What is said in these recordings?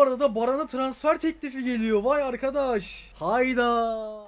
Arada da Baran'a transfer teklifi geliyor. Vay arkadaş. Hayda.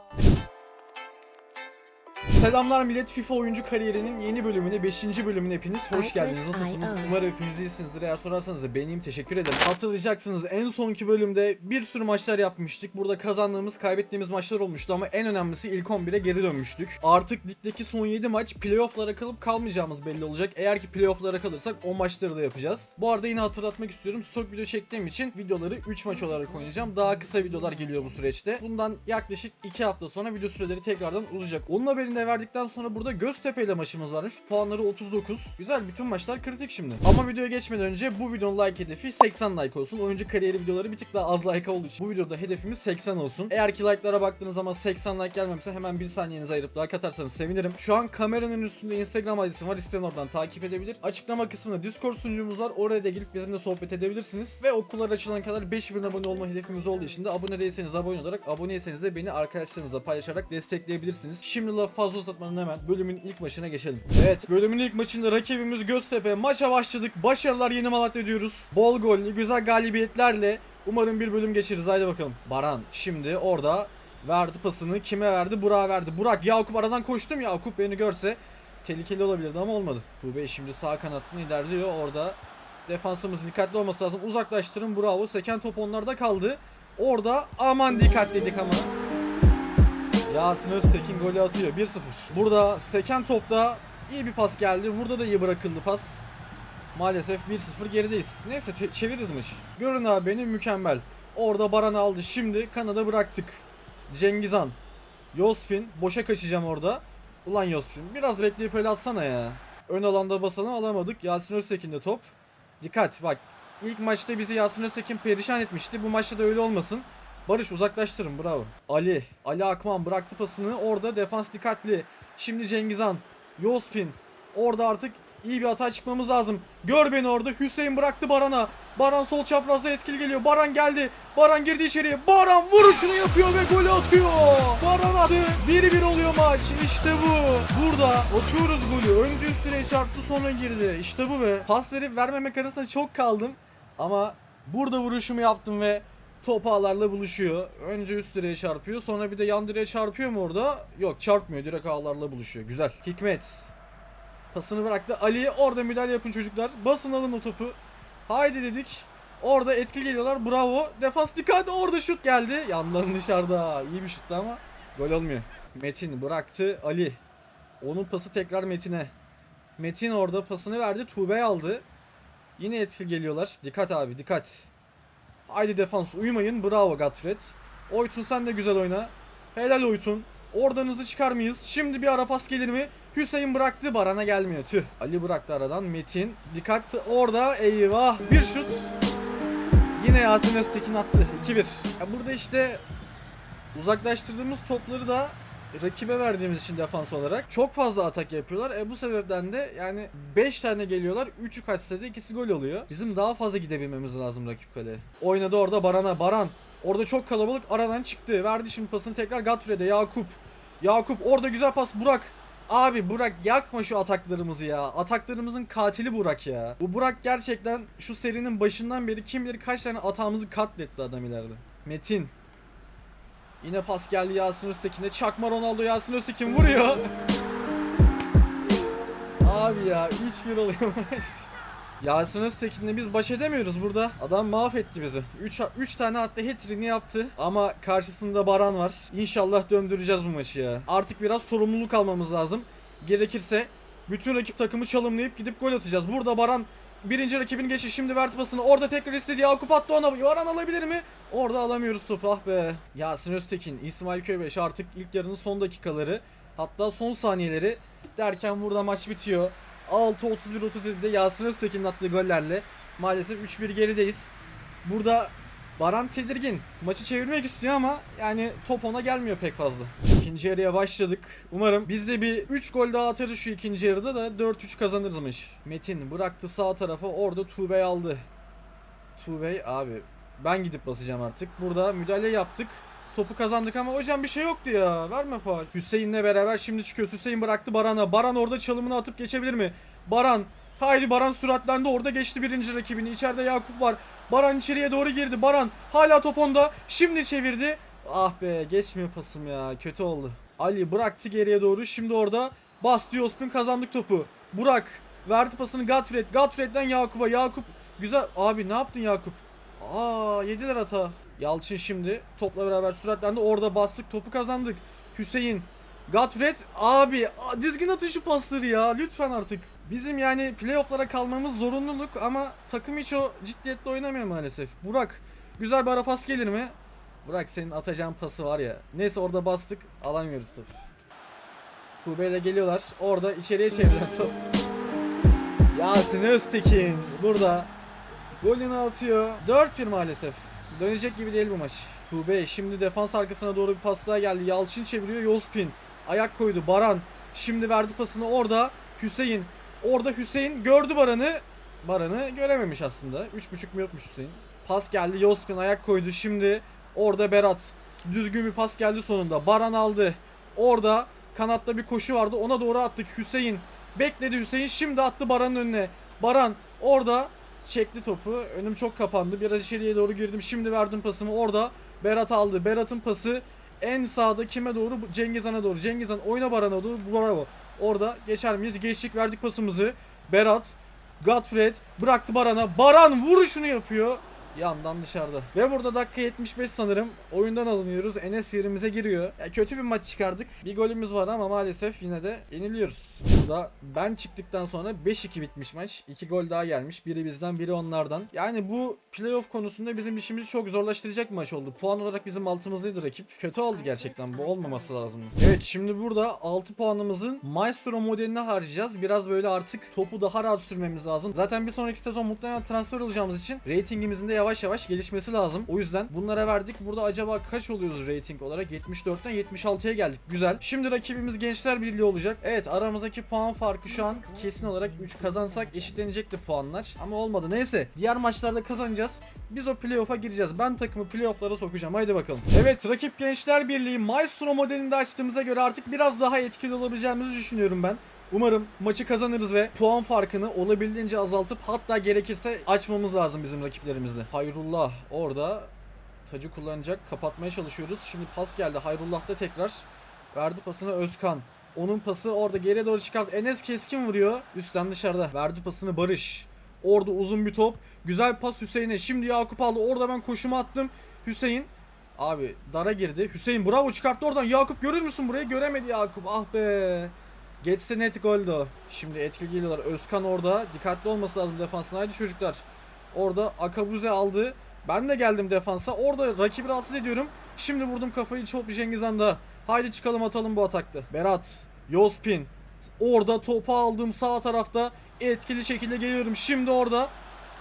Selamlar millet FIFA oyuncu kariyerinin yeni bölümüne 5. bölümüne hepiniz hoş geldiniz. Nasılsınız? Umarım hepiniz iyisinizdir. Eğer sorarsanız da benim teşekkür ederim. Hatırlayacaksınız en sonki bölümde bir sürü maçlar yapmıştık. Burada kazandığımız, kaybettiğimiz maçlar olmuştu ama en önemlisi ilk 11'e geri dönmüştük. Artık ligdeki son 7 maç playoff'lara kalıp kalmayacağımız belli olacak. Eğer ki playoff'lara kalırsak o maçları da yapacağız. Bu arada yine hatırlatmak istiyorum. Stok video çektiğim için videoları 3 maç olarak oynayacağım. Daha kısa videolar geliyor bu süreçte. Bundan yaklaşık 2 hafta sonra video süreleri tekrardan uzayacak. Onun haberini verdikten sonra burada Göztepe ile maçımız varmış. Puanları 39. Güzel bütün maçlar kritik şimdi. Ama videoya geçmeden önce bu videonun like hedefi 80 like olsun. Oyuncu kariyeri videoları bir tık daha az like olduğu için bu videoda hedefimiz 80 olsun. Eğer ki like'lara baktığınız zaman 80 like gelmemişse hemen bir saniyenizi ayırıp like atarsanız sevinirim. Şu an kameranın üstünde Instagram adresim var. İsteyen oradan takip edebilir. Açıklama kısmında Discord sunucumuz var. Oraya da gelip bizimle sohbet edebilirsiniz. Ve okullar açılan kadar 5000 abone olma hedefimiz olduğu için de abone değilseniz abone olarak aboneyseniz de beni arkadaşlarınızla paylaşarak destekleyebilirsiniz. Şimdi lafı fazla uzatmadan hemen bölümün ilk maçına geçelim. Evet bölümün ilk maçında rakibimiz Göztepe. Maça başladık. Başarılar yeni Malatya diyoruz. Bol gollü güzel galibiyetlerle umarım bir bölüm geçiririz. Haydi bakalım. Baran şimdi orada verdi pasını. Kime verdi? Burak'a verdi. Burak Yakup aradan koştum. Yakup beni görse tehlikeli olabilirdi ama olmadı. Tuğbe şimdi sağ kanattan ilerliyor. Orada defansımız dikkatli olması lazım. Uzaklaştırın bravo. Seken top onlarda kaldı. Orada aman dikkat dedik ama. Yasin Öztekin golü atıyor 1-0. Burada seken topta iyi bir pas geldi. Burada da iyi bırakıldı pas. Maalesef 1-0 gerideyiz. Neyse çe- çeviririz maçı. Görün abi beni mükemmel. Orada Baran aldı. Şimdi Kanada bıraktık. Cengizhan. Yospin. Boşa kaçacağım orada. Ulan Yospin biraz bekleyip öyle atsana ya. Ön alanda basalım alamadık. Yasin Öztekin'de top. Dikkat bak. İlk maçta bizi Yasin Öztekin perişan etmişti. Bu maçta da öyle olmasın. Barış uzaklaştırın bravo. Ali. Ali Akman bıraktı pasını. Orada defans dikkatli. Şimdi Cengizhan. Yospin. Orada artık iyi bir hata çıkmamız lazım. Gör beni orada. Hüseyin bıraktı Baran'a. Baran sol çaprazda etkili geliyor. Baran geldi. Baran girdi içeriye. Baran vuruşunu yapıyor ve golü atıyor. Baran attı. 1-1 oluyor maç. İşte bu. Burada atıyoruz golü. Önce üstüne çarptı sonra girdi. İşte bu be. Pas verip vermemek arasında çok kaldım. Ama burada vuruşumu yaptım ve top ağlarla buluşuyor. Önce üst direğe çarpıyor. Sonra bir de yan direğe çarpıyor mu orada? Yok çarpmıyor. Direkt ağlarla buluşuyor. Güzel. Hikmet. Pasını bıraktı. Ali orada müdahale yapın çocuklar. Basın alın o topu. Haydi dedik. Orada etkili geliyorlar. Bravo. Defans dikkat. Orada şut geldi. Yandan dışarıda. İyi bir şuttu ama gol olmuyor. Metin bıraktı. Ali. Onun pası tekrar Metin'e. Metin orada pasını verdi. Tuğbe aldı. Yine etkili geliyorlar. Dikkat abi dikkat. Haydi defans uyumayın. Bravo Gatfred. Oytun sen de güzel oyna. Helal Oytun. Oradan hızlı çıkar mıyız? Şimdi bir ara pas gelir mi? Hüseyin bıraktı. Baran'a gelmiyor. Tüh. Ali bıraktı aradan. Metin. Dikkat orada. Eyvah. Bir şut. Yine Yasin Öztekin attı. 2-1. Ya burada işte uzaklaştırdığımız topları da rakibe verdiğimiz için defans olarak çok fazla atak yapıyorlar. E bu sebepten de yani 5 tane geliyorlar. 3'ü kaçsa da ikisi gol oluyor. Bizim daha fazla gidebilmemiz lazım rakip kaleye. Oynadı orada Baran'a. Baran. Orada çok kalabalık aradan çıktı. Verdi şimdi pasını tekrar Gatfred'e. Yakup. Yakup orada güzel pas. Burak. Abi Burak yakma şu ataklarımızı ya. Ataklarımızın katili Burak ya. Bu Burak gerçekten şu serinin başından beri kim bilir kaç tane atağımızı katletti adam ileride. Metin. Yine pas geldi Yasin Öztekin'e. Çakma Ronaldo Yasin Öztekin vuruyor. Abi ya 3-1 oluyor. Yasin Öztekin'le biz baş edemiyoruz burada. Adam mahvetti bizi. 3 3 tane attı hat-trick'ini yaptı ama karşısında Baran var. İnşallah döndüreceğiz bu maçı ya. Artık biraz sorumluluk almamız lazım. Gerekirse bütün rakip takımı çalımlayıp gidip gol atacağız. Burada Baran birinci rakibin geçti şimdi verdi pasını. Orada tekrar istedi Yakup attı ona. Baran alabilir mi? Orada alamıyoruz topu ah be. Yasin Öztekin, İsmail Köybeş artık ilk yarının son dakikaları. Hatta son saniyeleri derken burada maç bitiyor. 6-31-37'de Yasin Öztekin'in attığı gollerle maalesef 3-1 gerideyiz. Burada Baran tedirgin. Maçı çevirmek istiyor ama yani top ona gelmiyor pek fazla. İkinci yarıya başladık. Umarım biz de bir 3 gol daha atarız şu ikinci yarıda da 4-3 kazanırız maçı. Metin bıraktı sağ tarafa orada Tuğbey aldı. Tuğbey abi ben gidip basacağım artık. Burada müdahale yaptık. Topu kazandık ama hocam bir şey yoktu ya. Verme faul. Hüseyin'le beraber şimdi çıkıyor. Hüseyin bıraktı Baran'a. Baran orada çalımını atıp geçebilir mi? Baran. Haydi Baran süratlendi. Orada geçti birinci rakibini. İçeride Yakup var. Baran içeriye doğru girdi. Baran hala top onda. Şimdi çevirdi. Ah be geçmiyor pasım ya. Kötü oldu. Ali bıraktı geriye doğru. Şimdi orada bastı Yospin kazandık topu. Burak verdi pasını Godfred. Godfred'den Yakup'a. Yakup güzel. Abi ne yaptın Yakup? Aa yediler hata. Yalçın şimdi topla beraber süratlendi. Orada bastık topu kazandık. Hüseyin. Godfred abi düzgün atın şu pasları ya lütfen artık. Bizim yani playofflara kalmamız zorunluluk ama takım hiç o ciddiyetle oynamıyor maalesef. Burak güzel bir ara pas gelir mi? Burak senin atacağın pası var ya. Neyse orada bastık alamıyoruz tabii. Tuğbe ile geliyorlar. Orada içeriye çeviriyor top. Yasin Öztekin burada golünü atıyor. 4-1 maalesef. Dönecek gibi değil bu maç. Tuğbe şimdi defans arkasına doğru bir pas daha geldi. Yalçın çeviriyor. Yospin ayak koydu. Baran şimdi verdi pasını orada. Hüseyin orada Hüseyin gördü Baran'ı. Baran'ı görememiş aslında. 3.5 mu yokmuş Hüseyin. Pas geldi. Yospin ayak koydu. Şimdi orada Berat. Düzgün bir pas geldi sonunda. Baran aldı. Orada kanatta bir koşu vardı. Ona doğru attık. Hüseyin bekledi Hüseyin. Şimdi attı Baran'ın önüne. Baran orada çekti topu. Önüm çok kapandı. Biraz içeriye doğru girdim. Şimdi verdim pasımı. Orada Berat aldı. Berat'ın pası en sağda kime doğru? Cengiz Han'a doğru. Cengiz Han oyna Baran'a doğru. Bravo. Orada geçer miyiz? Geçtik verdik pasımızı. Berat Godfred bıraktı Baran'a. Baran vuruşunu yapıyor. Yandan dışarıda. Ve burada dakika 75 sanırım. Oyundan alınıyoruz. Enes yerimize giriyor. Ya kötü bir maç çıkardık. Bir golümüz var ama maalesef yine de yeniliyoruz. Burada ben çıktıktan sonra 5-2 bitmiş maç. 2 gol daha gelmiş. Biri bizden biri onlardan. Yani bu playoff konusunda bizim işimizi çok zorlaştıracak maç oldu. Puan olarak bizim altımızdaydı rakip. Kötü oldu gerçekten. Bu olmaması lazım. Evet şimdi burada 6 puanımızın Maestro modeline harcayacağız. Biraz böyle artık topu daha rahat sürmemiz lazım. Zaten bir sonraki sezon muhtemelen transfer olacağımız için ratingimizin de yavaş yavaş gelişmesi lazım. O yüzden bunlara verdik. Burada acaba kaç oluyoruz rating olarak? 74'ten 76'ya geldik. Güzel. Şimdi rakibimiz Gençler Birliği olacak. Evet aramızdaki puan farkı şu an kesin olarak 3 kazansak eşitlenecekti puanlar. Ama olmadı. Neyse. Diğer maçlarda kazanacağız. Biz o playoff'a gireceğiz. Ben takımı playoff'lara sokacağım. Haydi bakalım. Evet rakip Gençler Birliği Maestro modelinde açtığımıza göre artık biraz daha etkili olabileceğimizi düşünüyorum ben. Umarım maçı kazanırız ve puan farkını olabildiğince azaltıp hatta gerekirse açmamız lazım bizim rakiplerimizle. Hayrullah orada tacı kullanacak. Kapatmaya çalışıyoruz. Şimdi pas geldi. Hayrullah da tekrar verdi pasını Özkan. Onun pası orada geriye doğru çıkarttı. Enes keskin vuruyor. Üstten dışarıda. Verdi pasını Barış. Orada uzun bir top. Güzel pas Hüseyin'e. Şimdi Yakup aldı. Orada ben koşumu attım. Hüseyin Abi dara girdi. Hüseyin bravo çıkarttı oradan. Yakup görür müsün burayı? Göremedi Yakup. Ah be. Geçse net goldü o. Şimdi etkili geliyorlar. Özkan orada. Dikkatli olması lazım defansına. Haydi çocuklar. Orada Akabuze aldı. Ben de geldim defansa. Orada rakibi rahatsız ediyorum. Şimdi vurdum kafayı çok bir Cengiz Han'da. Haydi çıkalım atalım bu atakta. Berat. Yospin. Orada topu aldım sağ tarafta. Etkili şekilde geliyorum. Şimdi orada.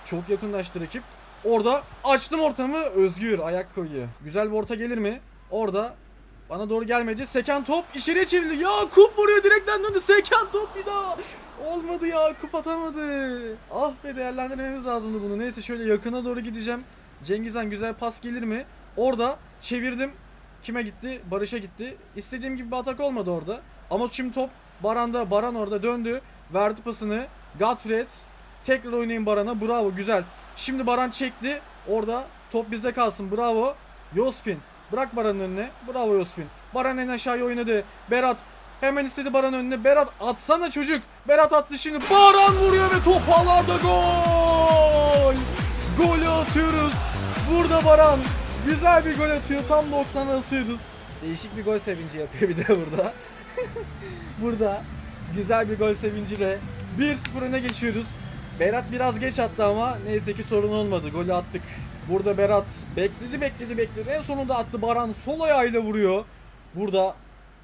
Çok yakınlaştı rakip. Orada açtım ortamı. Özgür ayak koyuyor. Güzel bir orta gelir mi? Orada bana doğru gelmedi. Seken top içeriye çevrildi. Yakup vuruyor direkten döndü. Seken top bir daha. Olmadı Yakup atamadı. Ah be değerlendirmemiz lazımdı bunu. Neyse şöyle yakına doğru gideceğim. Cengizhan güzel pas gelir mi? Orada çevirdim. Kime gitti? Barış'a gitti. İstediğim gibi bir atak olmadı orada. Ama şimdi top Baran'da. Baran orada döndü. Verdi pasını. Godfred. Tekrar oynayın Baran'a. Bravo güzel. Şimdi Baran çekti. Orada top bizde kalsın. Bravo. Yospin. Bırak Baran'ın önüne. Bravo Yospin. Baran en aşağıya oynadı. Berat hemen istedi Baran önüne. Berat atsana çocuk. Berat attı şimdi. Baran vuruyor ve top ağlarda gol. Golü atıyoruz. Burada Baran güzel bir gol atıyor. Tam 90'a asıyoruz. Değişik bir gol sevinci yapıyor bir de burada. burada güzel bir gol sevinciyle 1-0 öne geçiyoruz. Berat biraz geç attı ama neyse ki sorun olmadı. Golü attık. Burada Berat bekledi bekledi bekledi. En sonunda attı Baran sol ayağıyla vuruyor. Burada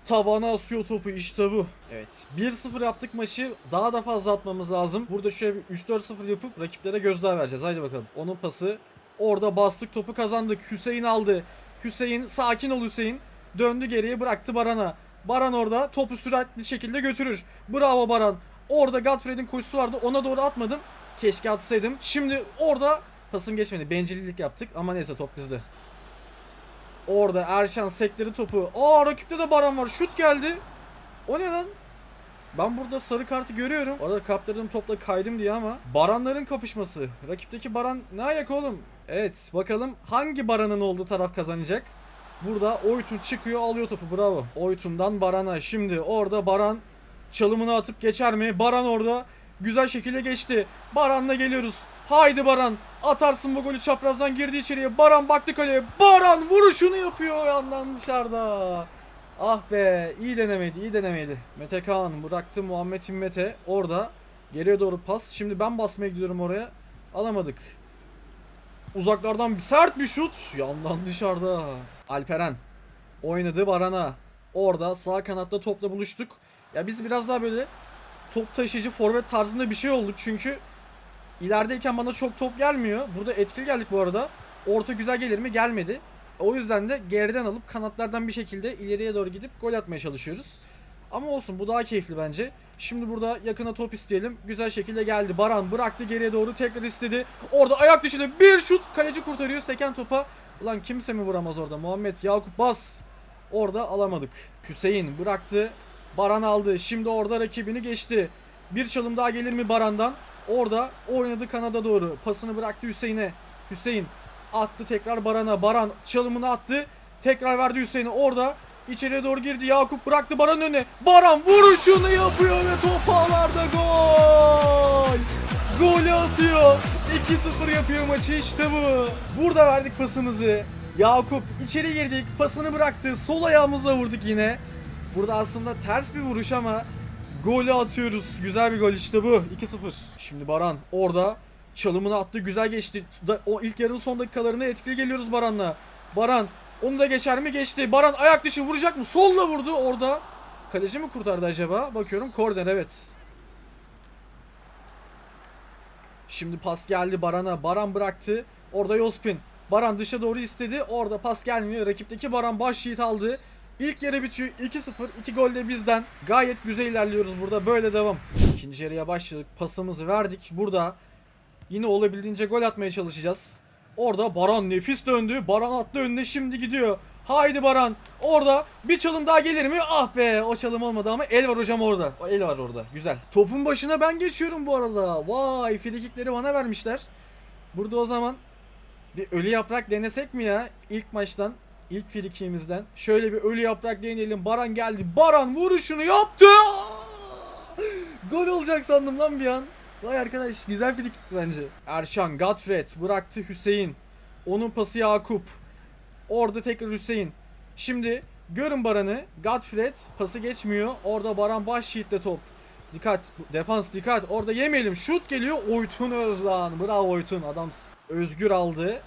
tavana asıyor topu işte bu. Evet 1-0 yaptık maçı. Daha da fazla atmamız lazım. Burada şöyle bir 3-4-0 yapıp rakiplere gözdağı vereceğiz. Haydi bakalım. Onun pası. Orada bastık topu kazandık. Hüseyin aldı. Hüseyin sakin ol Hüseyin. Döndü geriye bıraktı Baran'a. Baran orada topu süratli şekilde götürür. Bravo Baran. Orada Godfred'in koşusu vardı. Ona doğru atmadım. Keşke atsaydım. Şimdi orada pasım geçmedi. Bencillik yaptık ama neyse top bizde. Orada Erşan sekleri topu. Aa rakipte de Baran var. Şut geldi. O ne lan? Ben burada sarı kartı görüyorum. Orada kaptırdığım topla kaydım diye ama Baranların kapışması. Rakipteki Baran ne ayak oğlum? Evet bakalım hangi Baran'ın olduğu taraf kazanacak. Burada Oytun çıkıyor alıyor topu bravo. Oytun'dan Baran'a şimdi orada Baran çalımını atıp geçer mi? Baran orada güzel şekilde geçti. Baran'la geliyoruz. Haydi Baran atarsın bu golü çaprazdan girdi içeriye. Baran baktı kaleye. Baran vuruşunu yapıyor yandan dışarıda. Ah be iyi denemeydi iyi denemeydi. Mete Kaan bıraktı Muhammed Himmet'e orada geriye doğru pas. Şimdi ben basmaya gidiyorum oraya. Alamadık. Uzaklardan sert bir şut. Yandan dışarıda. Alperen oynadı Baran'a. Orada sağ kanatta topla buluştuk. Ya biz biraz daha böyle top taşıyıcı forvet tarzında bir şey olduk çünkü ilerideyken bana çok top gelmiyor. Burada etkili geldik bu arada. Orta güzel gelir mi? Gelmedi. O yüzden de geriden alıp kanatlardan bir şekilde ileriye doğru gidip gol atmaya çalışıyoruz. Ama olsun bu daha keyifli bence. Şimdi burada yakına top isteyelim. Güzel şekilde geldi. Baran bıraktı geriye doğru tekrar istedi. Orada ayak dışında bir şut. Kaleci kurtarıyor seken topa. Ulan kimse mi vuramaz orada? Muhammed Yakup bas. Orada alamadık. Hüseyin bıraktı. Baran aldı. Şimdi orada rakibini geçti. Bir çalım daha gelir mi Baran'dan? Orada oynadı kanada doğru. Pasını bıraktı Hüseyin'e. Hüseyin attı tekrar Baran'a. Baran çalımını attı. Tekrar verdi Hüseyin'e. Orada içeriye doğru girdi. Yakup bıraktı Baran önüne. Baran vuruşunu yapıyor ve top ağlarda gol. Golü atıyor. 2-0 yapıyor maçı işte bu. Burada verdik pasımızı. Yakup içeri girdik. Pasını bıraktı. Sol ayağımızla vurduk yine. Burada aslında ters bir vuruş ama golü atıyoruz. Güzel bir gol işte bu. 2-0. Şimdi Baran orada çalımını attı. Güzel geçti. Da- O ilk yarının son dakikalarında etkili geliyoruz Baran'la. Baran onu da geçer mi? Geçti. Baran ayak dışı vuracak mı? Solla vurdu orada. Kaleci mi kurtardı acaba? Bakıyorum korner evet. Şimdi pas geldi Baran'a. Baran bıraktı. Orada Yospin. Baran dışa doğru istedi. Orada pas gelmiyor. Rakipteki Baran baş yiğit aldı. İlk yarı bitiyor. 2-0. 2 gol de bizden. Gayet güzel ilerliyoruz burada. Böyle devam. İkinci yarıya başladık. Pasımızı verdik. Burada yine olabildiğince gol atmaya çalışacağız. Orada Baran nefis döndü. Baran attı önüne şimdi gidiyor. Haydi Baran. Orada bir çalım daha gelir mi? Ah be o çalım olmadı ama el var hocam orada. O el var orada. Güzel. Topun başına ben geçiyorum bu arada. Vay frikikleri bana vermişler. Burada o zaman bir ölü yaprak denesek mi ya? İlk maçtan. İlk frikimizden. Şöyle bir ölü yaprak deneyelim. Baran geldi. Baran vuruşunu yaptı. Gol olacak sandım lan bir an. Vay arkadaş güzel frikikti bence. Erşan, Godfred bıraktı Hüseyin. Onun pası Yakup. Orada tekrar Hüseyin. Şimdi görün Baran'ı. Godfred pası geçmiyor. Orada Baran baş yiğitle top. Dikkat. Defans dikkat. Orada yemeyelim. Şut geliyor. Oytun Özlan. Bravo Oytun. Adam Özgür aldı.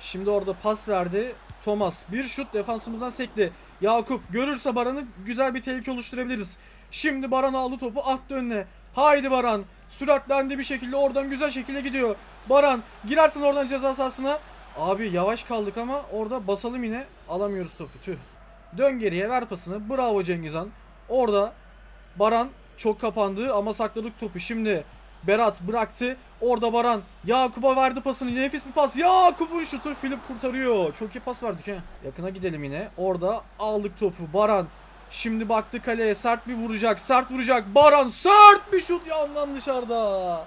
Şimdi orada pas verdi. Thomas. Bir şut defansımızdan sekti. Yakup görürse Baran'ı güzel bir tehlike oluşturabiliriz. Şimdi Baran aldı topu attı önüne. Haydi Baran. Süratlendi bir şekilde oradan güzel şekilde gidiyor. Baran girersin oradan ceza sahasına. Abi yavaş kaldık ama orada basalım yine. Alamıyoruz topu tüh. Dön geriye ver pasını. Bravo Cengizhan. Orada Baran çok kapandı ama sakladık topu. Şimdi Berat bıraktı. Orada Baran Yakup'a verdi pasını. Nefis bir pas. Yakup'un şutu Filip kurtarıyor. Çok iyi pas verdik he. Yakına gidelim yine. Orada aldık topu. Baran Şimdi baktı kaleye sert bir vuracak. Sert vuracak. Baran sert bir şut yandan dışarıda.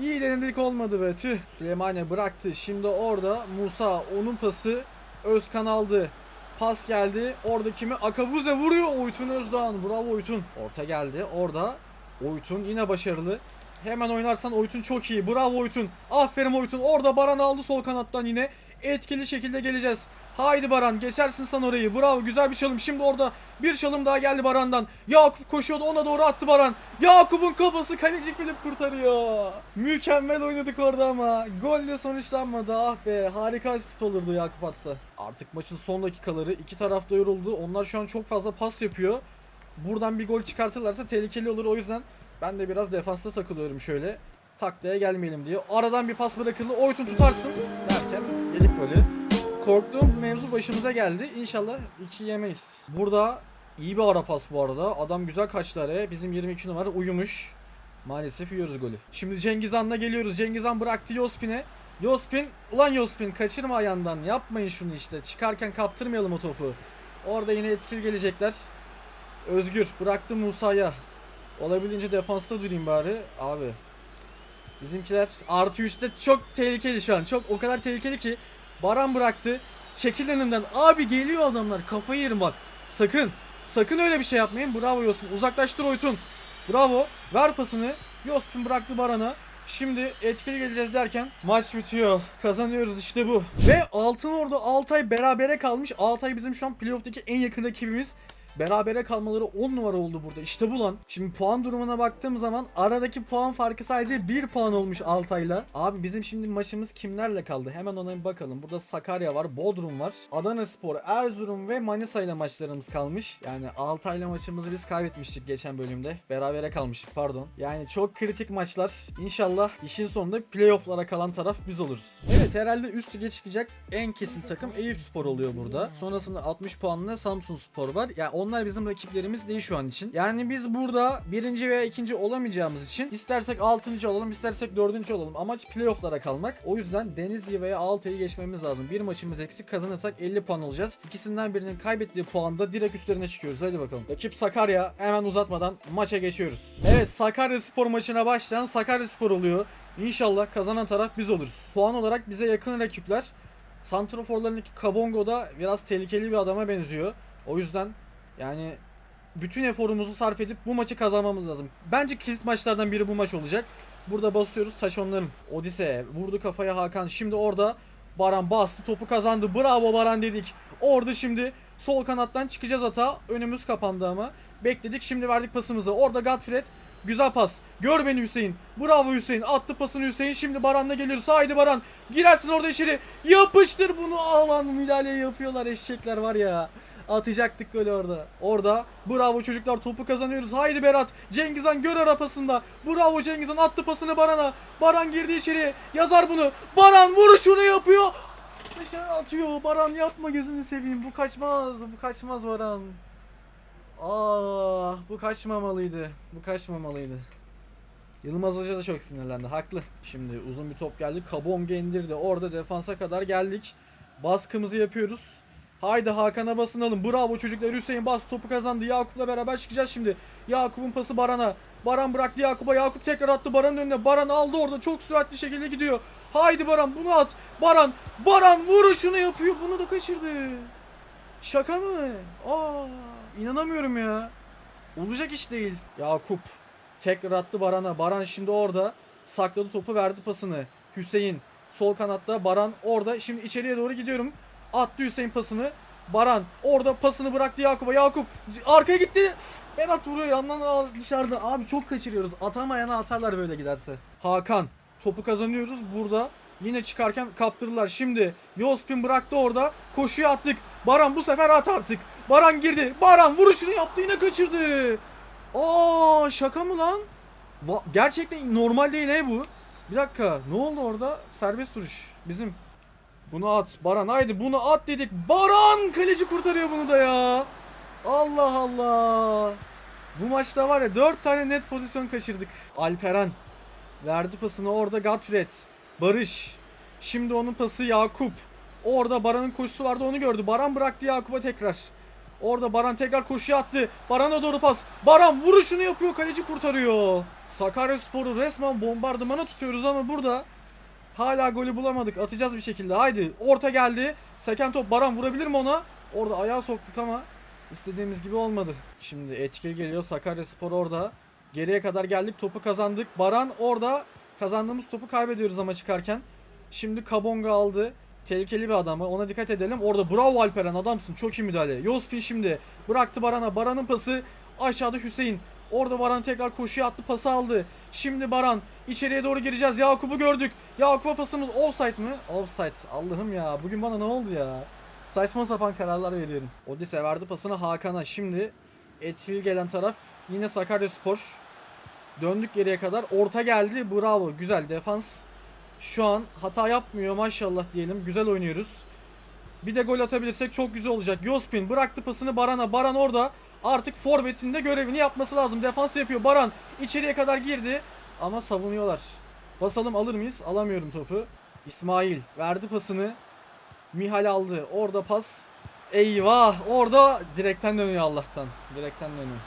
İyi denedik olmadı be tüh. Süleymane bıraktı. Şimdi orada Musa onun pası Özkan aldı. Pas geldi. Orada kimi? Akabuze vuruyor. Oytun Özdoğan. Bravo Oytun. Orta geldi. Orada Oytun yine başarılı. Hemen oynarsan Oytun çok iyi. Bravo Oytun. Aferin Oytun. Orada Baran aldı sol kanattan yine. Etkili şekilde geleceğiz. Haydi Baran geçersin sen orayı. Bravo güzel bir çalım. Şimdi orada bir çalım daha geldi Baran'dan. Yakup koşuyordu ona doğru attı Baran. Yakup'un kafası kaleci Filip kurtarıyor. Mükemmel oynadık orada ama. Golle sonuçlanmadı. Ah be harika asist olurdu Yakup atsa. Artık maçın son dakikaları. iki taraf da yoruldu. Onlar şu an çok fazla pas yapıyor. Buradan bir gol çıkartırlarsa tehlikeli olur. O yüzden ben de biraz defansta takılıyorum şöyle. Taklaya gelmeyelim diye. Aradan bir pas bırakıldı. Oytun tutarsın derken yedik golü. Korktuğum mevzu başımıza geldi. İnşallah iki yemeyiz. Burada iyi bir ara pas bu arada. Adam güzel kaçtı araya. Bizim 22 numara uyumuş. Maalesef yiyoruz golü. Şimdi Cengiz Han'la geliyoruz. Cengiz Han bıraktı Yospin'e. Yospin, ulan Yospin kaçırma ayağından. Yapmayın şunu işte. Çıkarken kaptırmayalım o topu. Orada yine etkili gelecekler. Özgür bıraktı Musa'ya. Olabildiğince defansta durayım bari. Abi. Bizimkiler artı 3'te çok tehlikeli şu an. Çok o kadar tehlikeli ki Baran bıraktı. Çekil önümden. Abi geliyor adamlar. Kafayı yerim bak. Sakın. Sakın öyle bir şey yapmayın. Bravo Yosp. Uzaklaştır Oytun. Bravo. Ver pasını. Yospin bıraktı Baran'a. Şimdi etkili geleceğiz derken maç bitiyor. Kazanıyoruz işte bu. Ve Altın Ordu Altay berabere kalmış. Altay bizim şu an playoff'taki en yakın rakibimiz. Berabere kalmaları 10 numara oldu burada. İşte bu lan. Şimdi puan durumuna baktığım zaman aradaki puan farkı sadece 1 puan olmuş Altay'la. Abi bizim şimdi maçımız kimlerle kaldı? Hemen ona bir bakalım. Burada Sakarya var, Bodrum var. Adana Spor, Erzurum ve Manisa ile maçlarımız kalmış. Yani Altay'la maçımızı biz kaybetmiştik geçen bölümde. Berabere kalmıştık pardon. Yani çok kritik maçlar. İnşallah işin sonunda playoff'lara kalan taraf biz oluruz. Evet herhalde üst lige çıkacak en kesin takım Eyüp Spor oluyor burada. Sonrasında 60 puanlı Samsun Spor var. Yani onlar bizim rakiplerimiz değil şu an için. Yani biz burada birinci veya ikinci olamayacağımız için istersek 6. olalım istersek 4. olalım. Amaç playoff'lara kalmak. O yüzden Denizli veya Altay'ı geçmemiz lazım. Bir maçımız eksik kazanırsak 50 puan olacağız. İkisinden birinin kaybettiği puanda direkt üstlerine çıkıyoruz. Hadi bakalım. Rakip Sakarya hemen uzatmadan maça geçiyoruz. Evet Sakarya Spor maçına başlayan Sakarya Spor oluyor. İnşallah kazanan taraf biz oluruz. Puan olarak bize yakın rakipler. Santroforlarındaki Kabongo da biraz tehlikeli bir adama benziyor. O yüzden yani bütün eforumuzu sarf edip bu maçı kazanmamız lazım. Bence kilit maçlardan biri bu maç olacak. Burada basıyoruz taş onların. Odise vurdu kafaya Hakan. Şimdi orada Baran bastı topu kazandı. Bravo Baran dedik. Orada şimdi sol kanattan çıkacağız hata. Önümüz kapandı ama. Bekledik şimdi verdik pasımızı. Orada Godfred Güzel pas. Gör beni Hüseyin. Bravo Hüseyin. Attı pasını Hüseyin. Şimdi Baran'la geliyoruz. Haydi Baran. Girersin orada içeri. Yapıştır bunu. Alan müdahale yapıyorlar eşekler var ya. Atacaktık böyle orada. Orada. Bravo çocuklar topu kazanıyoruz. Haydi Berat. Cengizhan gör ara pasında. Bravo Cengizhan attı pasını Baran'a. Baran girdi içeri. Yazar bunu. Baran vuruşunu yapıyor. Dışarı atıyor. Baran yapma gözünü seveyim. Bu kaçmaz. Bu kaçmaz Baran. Ah bu kaçmamalıydı. Bu kaçmamalıydı. Yılmaz Hoca da çok sinirlendi. Haklı. Şimdi uzun bir top geldi. Kabonga indirdi. Orada defansa kadar geldik. Baskımızı yapıyoruz. Haydi Hakan'a basınalım. Bravo çocuklar. Hüseyin bas topu kazandı. Yakup'la beraber çıkacağız şimdi. Yakup'un pası Baran'a. Baran bıraktı Yakup'a. Yakup tekrar attı Baran'ın önüne. Baran aldı orada. Çok süratli şekilde gidiyor. Haydi Baran bunu at. Baran. Baran vuruşunu yapıyor. Bunu da kaçırdı. Şaka mı? Aa, inanamıyorum ya. Olacak iş değil. Yakup tekrar attı Baran'a. Baran şimdi orada sakladı topu verdi pasını. Hüseyin sol kanatta Baran orada. Şimdi içeriye doğru gidiyorum. Attı Hüseyin pasını. Baran orada pasını bıraktı Yakup'a. Yakup arkaya gitti. Berat vuruyor yandan dışarıda. Abi çok kaçırıyoruz. Atamayana atarlar böyle giderse. Hakan topu kazanıyoruz burada. Yine çıkarken kaptırdılar. Şimdi Yospin bıraktı orada. Koşuya attık. Baran bu sefer at artık. Baran girdi. Baran vuruşunu yaptı yine kaçırdı. Aa şaka mı lan? Va- gerçekten normal değil he bu. Bir dakika ne oldu orada? Serbest duruş. Bizim. Bunu at. Baran haydi bunu at dedik. Baran kaleci kurtarıyor bunu da ya. Allah Allah. Bu maçta var ya 4 tane net pozisyon kaçırdık. Alperen verdi pasını orada Godfred. Barış. Şimdi onun pası Yakup. Orada Baran'ın koşusu vardı onu gördü. Baran bıraktı Yakup'a tekrar. Orada Baran tekrar koşuya attı. Baran'a doğru pas. Baran vuruşunu yapıyor. Kaleci kurtarıyor. Sakaryaspor'u resmen bombardımana tutuyoruz ama burada hala golü bulamadık. Atacağız bir şekilde. Haydi. Orta geldi. Seken top Baran vurabilir mi ona? Orada ayağı soktuk ama istediğimiz gibi olmadı. Şimdi etkili geliyor. Sakaryaspor orada. Geriye kadar geldik. Topu kazandık. Baran orada kazandığımız topu kaybediyoruz ama çıkarken. Şimdi Kabonga aldı. Tehlikeli bir adam. Ona dikkat edelim. Orada bravo Alperen adamsın. Çok iyi müdahale. Yospin şimdi bıraktı Baran'a. Baran'ın pası aşağıda Hüseyin. Orada Baran tekrar koşuya attı pası aldı. Şimdi Baran içeriye doğru gireceğiz. Yakup'u gördük. Yakup'a pasımız offside mı? Offside. Allah'ım ya. Bugün bana ne oldu ya? Saçma sapan kararlar veriyorum. Odise verdi pasını Hakan'a. Şimdi etkili gelen taraf yine Sakaryaspor. Döndük geriye kadar. Orta geldi. Bravo. Güzel defans. Şu an hata yapmıyor maşallah diyelim. Güzel oynuyoruz. Bir de gol atabilirsek çok güzel olacak. Yospin bıraktı pasını Baran'a. Baran orada artık forvetinde görevini yapması lazım. Defans yapıyor. Baran içeriye kadar girdi ama savunuyorlar. Basalım alır mıyız? Alamıyorum topu. İsmail verdi pasını. Mihal aldı. Orada pas. Eyvah! Orada direkten dönüyor Allah'tan. Direkten dönüyor.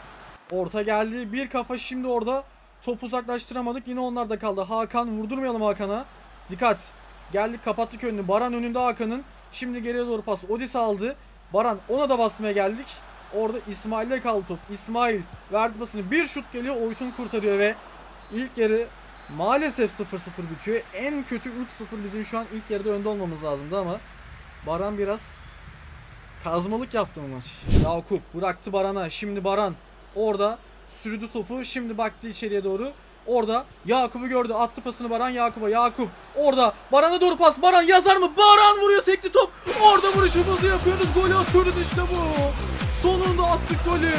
Orta geldi. Bir kafa şimdi orada Top uzaklaştıramadık. Yine onlar da kaldı. Hakan vurdurmayalım Hakan'a. Dikkat. Geldik kapattık önünü. Baran önünde Hakan'ın. Şimdi geriye doğru pas. Odis aldı. Baran ona da basmaya geldik. Orada İsmail'de kaldı top. İsmail verdi pasını. Bir şut geliyor. Oytun kurtarıyor ve ilk yarı maalesef 0-0 bitiyor. En kötü 3-0 bizim şu an ilk yarıda önde olmamız lazımdı ama Baran biraz kazmalık yaptı bu maç. Yakup bıraktı Baran'a. Şimdi Baran orada sürdü topu. Şimdi baktı içeriye doğru. Orada Yakup'u gördü. Attı pasını Baran Yakup'a. Yakup orada Baran'a doğru pas. Baran yazar mı? Baran vuruyor sekti top. Orada vuruşumuzu yapıyoruz. Golü atıyoruz işte bu. Sonunda attık golü.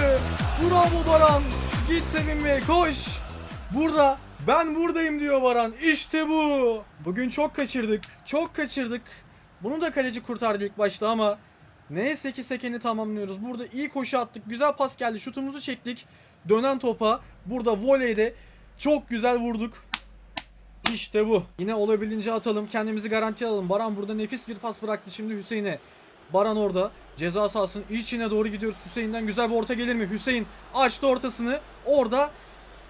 Bravo Baran. Git sevinmeye koş. Burada ben buradayım diyor Baran. İşte bu. Bugün çok kaçırdık. Çok kaçırdık. Bunu da kaleci kurtardı ilk başta ama neyse ki sekeni tamamlıyoruz. Burada iyi koşu attık. Güzel pas geldi. Şutumuzu çektik. Dönen topa burada voleyde çok güzel vurduk. İşte bu. Yine olabildiğince atalım. Kendimizi garantiye alalım. Baran burada nefis bir pas bıraktı şimdi Hüseyin'e. Baran orada. Ceza sahasının içine doğru gidiyoruz. Hüseyin'den güzel bir orta gelir mi? Hüseyin açtı ortasını. Orada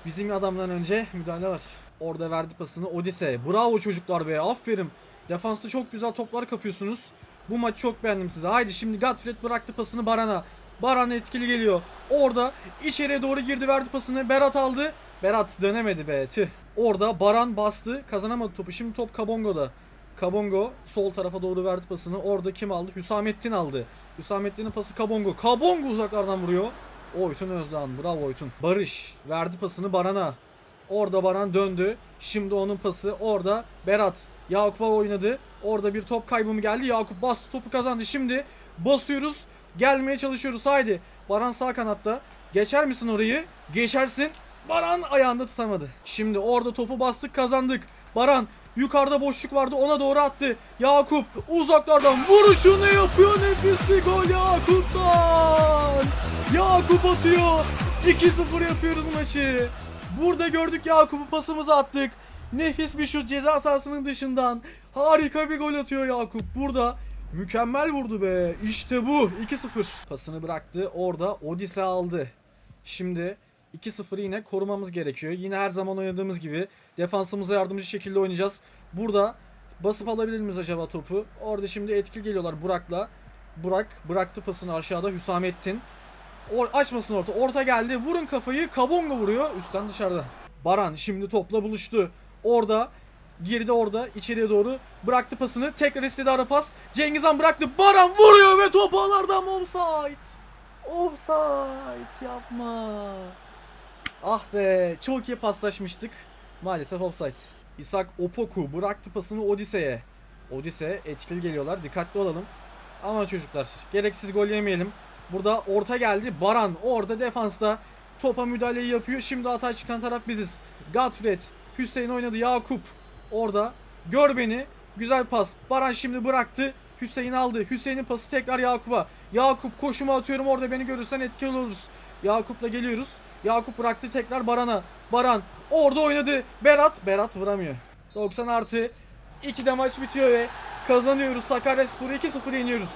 bizim adamdan önce müdahale var. Orada verdi pasını Odise. Bravo çocuklar be. Aferin. Defansta çok güzel toplar kapıyorsunuz. Bu maç çok beğendim size. Haydi şimdi Godfred bıraktı pasını Baran'a. Baran etkili geliyor. Orada içeriye doğru girdi verdi pasını. Berat aldı. Berat dönemedi be tüh. Orada Baran bastı. Kazanamadı topu. Şimdi top Kabongo'da. Kabongo sol tarafa doğru verdi pasını. Orada kim aldı? Hüsamettin aldı. Hüsamettin'in pası Kabongo. Kabongo uzaklardan vuruyor. Oytun Özdoğan. Bravo Oytun. Barış verdi pasını Baran'a. Orada Baran döndü. Şimdi onun pası orada Berat Yakup'a oynadı. Orada bir top kaybı mı geldi? Yakup bastı topu kazandı. Şimdi basıyoruz. Gelmeye çalışıyoruz. Haydi. Baran sağ kanatta. Geçer misin orayı? Geçersin. Baran ayağında tutamadı. Şimdi orada topu bastık kazandık. Baran yukarıda boşluk vardı ona doğru attı. Yakup uzaklardan vuruşunu yapıyor. Nefis bir gol Yakup'tan. Yakup atıyor. 2-0 yapıyoruz maçı. Burada gördük Yakup'u pasımızı attık. Nefis bir şut ceza sahasının dışından. Harika bir gol atıyor Yakup. Burada mükemmel vurdu be. İşte bu. 2-0. Pasını bıraktı. Orada Odise aldı. Şimdi 2-0 yine korumamız gerekiyor. Yine her zaman oynadığımız gibi defansımıza yardımcı şekilde oynayacağız. Burada basıp alabilir miyiz acaba topu? Orada şimdi etkili geliyorlar Burak'la. Burak bıraktı pasını aşağıda Hüsamettin. Or açmasın orta. Orta geldi. Vurun kafayı. Kabonga vuruyor. Üstten dışarıda. Baran şimdi topla buluştu. Orada girdi orada içeriye doğru bıraktı pasını. Tekrar istedi ara pas. Cengiz Han bıraktı. Baran vuruyor ve top ağlardan offside. Offside yapma. Ah be çok iyi paslaşmıştık. Maalesef offside. İshak Opoku bıraktı pasını Odise'ye. Odise etkili geliyorlar. Dikkatli olalım. Ama çocuklar gereksiz gol yemeyelim. Burada orta geldi. Baran orada defansta topa müdahaleyi yapıyor. Şimdi hata çıkan taraf biziz. Godfred, Hüseyin oynadı. Yakup orada. Gör beni. Güzel pas. Baran şimdi bıraktı. Hüseyin aldı. Hüseyin'in pası tekrar Yakup'a. Yakup koşumu atıyorum orada beni görürsen etkili oluruz. Yakup'la geliyoruz. Yakup bıraktı tekrar Baran'a. Baran orada oynadı. Berat. Berat vuramıyor. 90 artı 2'de maç bitiyor ve kazanıyoruz. Sakaryaspor'u 2-0 yeniyoruz.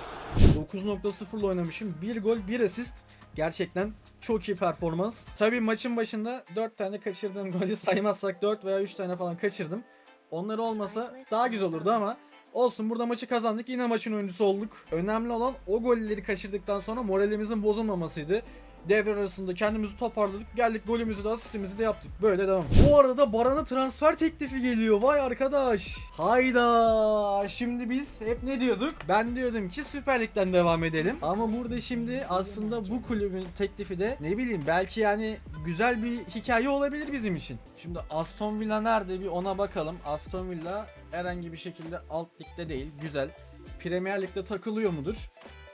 9.0'la oynamışım. 1 gol 1 asist. Gerçekten çok iyi performans. Tabii maçın başında 4 tane kaçırdığım golü saymazsak 4 veya 3 tane falan kaçırdım. Onları olmasa daha güzel olurdu ama olsun burada maçı kazandık. Yine maçın oyuncusu olduk. Önemli olan o golleri kaçırdıktan sonra moralimizin bozulmamasıydı. Devre arasında kendimizi toparladık. Geldik golümüzü de asistimizi de yaptık. Böyle devam. Bu arada Baran'a transfer teklifi geliyor. Vay arkadaş. Hayda. Şimdi biz hep ne diyorduk? Ben diyordum ki Süper Lig'den devam edelim. Ama burada şimdi aslında bu kulübün teklifi de ne bileyim belki yani güzel bir hikaye olabilir bizim için. Şimdi Aston Villa nerede bir ona bakalım. Aston Villa herhangi bir şekilde alt ligde değil. Güzel. Premier Lig'de takılıyor mudur?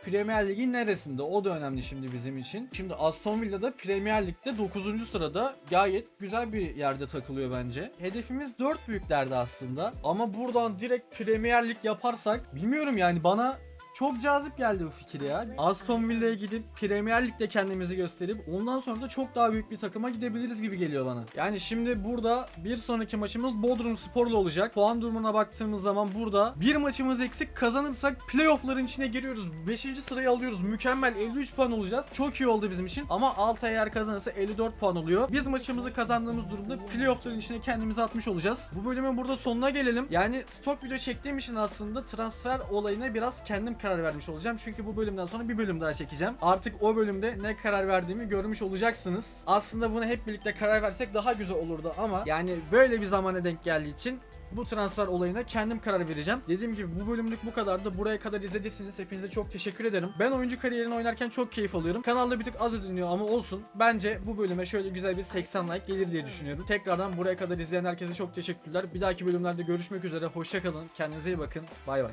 Premier Lig'in neresinde? O da önemli şimdi bizim için. Şimdi Aston Villa'da Premier Lig'de 9. sırada gayet güzel bir yerde takılıyor bence. Hedefimiz 4 büyüklerde aslında. Ama buradan direkt Premier Lig yaparsak bilmiyorum yani bana Çok cazip geldi bu fikir ya. Aston Villa'ya gidip Premier Lig'de kendimizi gösterip ondan sonra da çok daha büyük bir takıma gidebiliriz gibi geliyor bana. Yani şimdi burada bir sonraki maçımız Bodrum Spor'la olacak. Puan durumuna baktığımız zaman burada bir maçımız eksik kazanırsak playoff'ların içine giriyoruz. 5. sırayı alıyoruz. Mükemmel 53 puan olacağız. Çok iyi oldu bizim için. Ama Altay eğer kazanırsa 54 puan oluyor. Biz maçımızı kazandığımız durumda playoff'ların içine kendimizi atmış olacağız. Bu bölümün burada sonuna gelelim. Yani stok video çektiğim için aslında transfer olayına biraz kendim karar vermiş olacağım. Çünkü bu bölümden sonra bir bölüm daha çekeceğim. Artık o bölümde ne karar verdiğimi görmüş olacaksınız. Aslında buna hep birlikte karar versek daha güzel olurdu ama yani böyle bir zamana denk geldiği için bu transfer olayına kendim karar vereceğim. Dediğim gibi bu bölümlük bu kadardı. Buraya kadar izlediyseniz hepinize çok teşekkür ederim. Ben oyuncu kariyerini oynarken çok keyif alıyorum. Kanalda bir tık az izleniyor ama olsun. Bence bu bölüme şöyle güzel bir 80 like gelir diye düşünüyorum. Tekrardan buraya kadar izleyen herkese çok teşekkürler. Bir dahaki bölümlerde görüşmek üzere. Hoşçakalın. Kendinize iyi bakın. Bay bay.